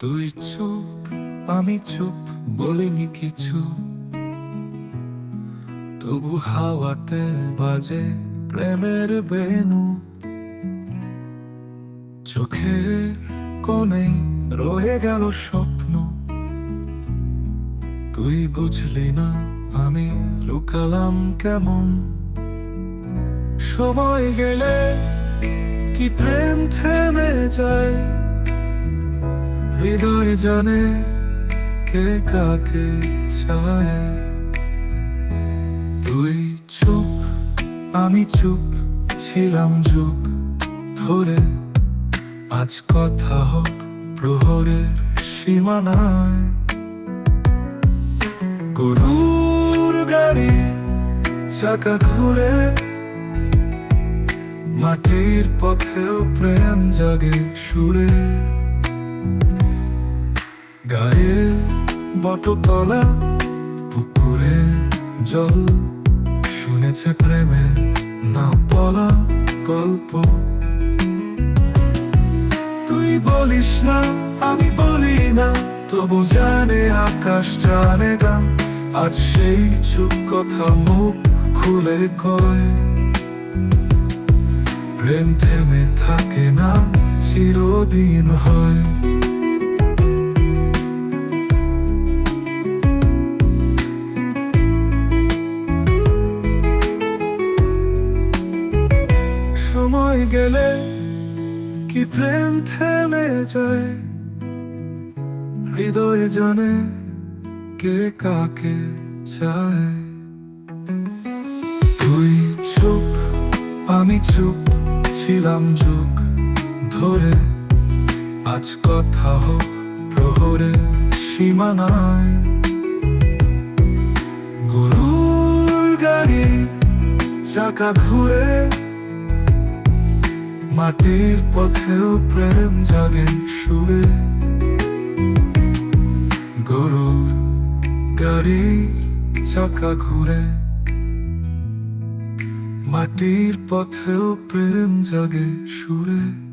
তুই চুপ, আমি চুপ, বলিনি কিছু। তবু হাওয়াতে বাজে প্রেমের বেনু। চোখের কোণে রয়ে গেল স্বপ্ন। তুই বুঝলি না আমি লুকালাম কেমন। সময় গেলে কি প্রেম থেমে যায়? হৃদয় জানে কে কাকে চায়। তুই চুপ আমি চুপ ছিলাম যুগ ধরে। আজ কথা হোক প্রহরের সীমানায়। গরুর গাড়ি চাকা ঘুরে। মাটির পথেও প্রেম জাগে সুরে। গায়ে বটতলা, পুকুরে জল। শুনেছে প্রেমে না বলা গল্প। তুই বলিস না, আমি বলি না, তবু জানে আকাশ জানে গা। আজ সেই চুপ কথা মুখ খুলে কয়। প্রেম থেমে থাকে না, চিরদিন হয়। সময় গেলে কি প্রেম থেমে যায়? হৃদয়ে জানে কে কাকে চায়? তুই চুপ, আমি চুপ ছিলাম যুগ ধরে। আজ কথা হোক প্রহরে সীমানায়। গরুর গাড়ি চাকা ঘুরে মাটির পথেও প্রেম জাগে সুরে। গরুর গাড়ি চাকা ঘুরে। মাটির পথেও প্রেম জাগে সুরে।